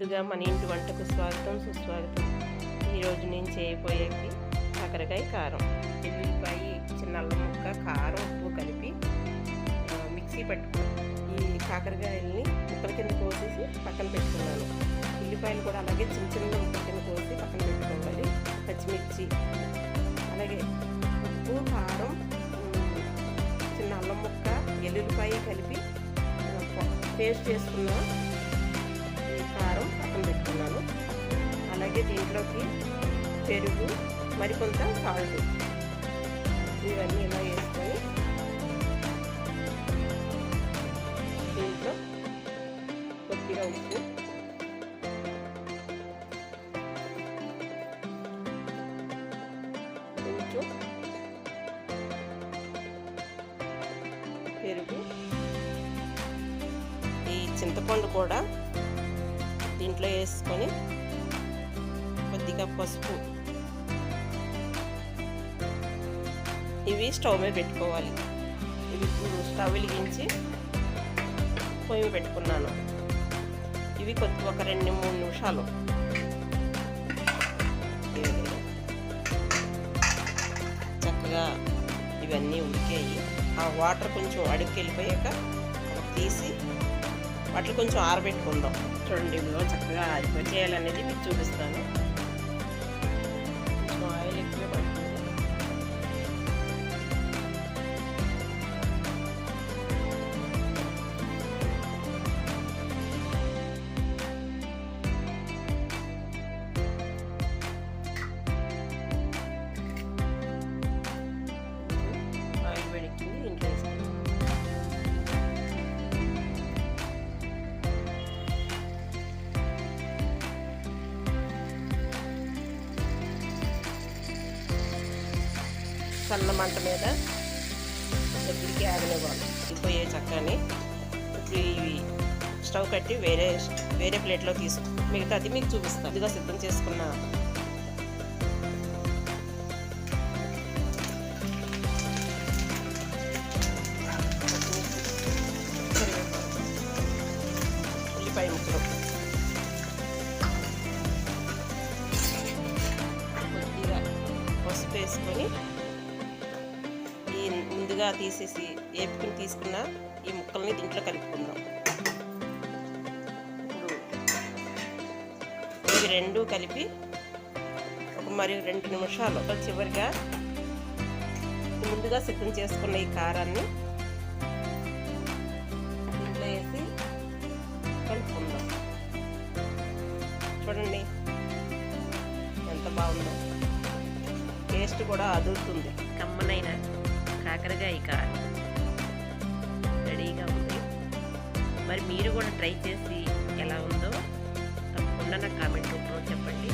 ముందుగా మన ఇంటి వంటకు స్వాగతం సుస్వాగతం. ఈరోజు నేను చేయబోయేది కాకరకాయ కారం. ఎల్లుల్లిపాయ చిన్న అల్లం ముక్క కారం ఉప్పు కలిపి మిక్సీ పట్టుకుని ఈ కాకరకాయల్ని ముక్కల కింద కోసేసి పక్కన పెట్టుకున్నాను. ఉల్లిపాయలు కూడా అలాగే చిన్న చిన్న ముక్కల కింద కోసి పక్కన పెట్టుకోవాలి. పచ్చిమిర్చి అలాగే ఉప్పు కారం చిన్న అల్లం ముక్క ఎల్లుల్లిపాయ కలిపి పేస్ట్ చేసుకున్న కారం పక్కన పెట్టుకున్నాను. అలాగే దీంట్లోకి పెరుగు మరికొంత సాల్ట్. ఇవన్నీ ఇలా వేసుకొని దీంట్లో కొద్దిగా ఉప్పు. కొంచెం పెరుగు. ఈ చింతపండు కూడా దీంట్లో వేసుకొని కొద్దిగా పసుపు. ఇవి స్టవ్ మీద పెట్టుకోవాలి. ఇవి స్టవ్ వెలిగించి పొయ్యి పెట్టుకున్నాను. ఇవి కొద్ది ఒక రెండు మూడు నిమిషాలు. చక్కగా ఇవన్నీ ఉడికాయి. ఆ వాటర్ కొంచెం అడుగుకి వెళ్ళిపోయాక తీసి అట్లా కొంచెం ఆరబెట్టుకుందాం. చూడండి ఇదిగో చక్కగా అది చేయాలనేది మీకు చూపిస్తాను. సన్న మంట మీద దగ్గరికి ఆగనివ్వాలి. పోయే చక్కని ఇప్పుడు ఇవి. స్టవ్ కట్టి వేరే వేరే ప్లేట్లో తీసు మిగతా అది మీకు చూపిస్తాను. ఇదిగా సిద్ధం చేసుకున్న. ఉల్లిపాయ ముక్కలు. కొద్దిగా పసుపు వేసుకొని ముందుగా తీసేసి ఏపుకుని తీసుకున్న ఈ ముక్కల్ని దీంట్లో కలుపుకుందాం. ఇవి రెండు కలిపి ఒక మరి రెండు నిమిషాలు ఒక చివరిగా ముందుగా సిద్ధం చేసుకున్న ఈ కారాన్ని దీంట్లో వేసి కలుపుకుందాం. చూడండి ఎంత బాగుందో. టేస్ట్ కూడా అదురుతుంది. కమ్మనైనా. కాకరకాయ కారం రెడీగా ఉంది. మరి మీరు కూడా ట్రై చేసి ఎలా ఉందో తప్పకుండా నాకు కామెంట్ రూపంలో చెప్పండి.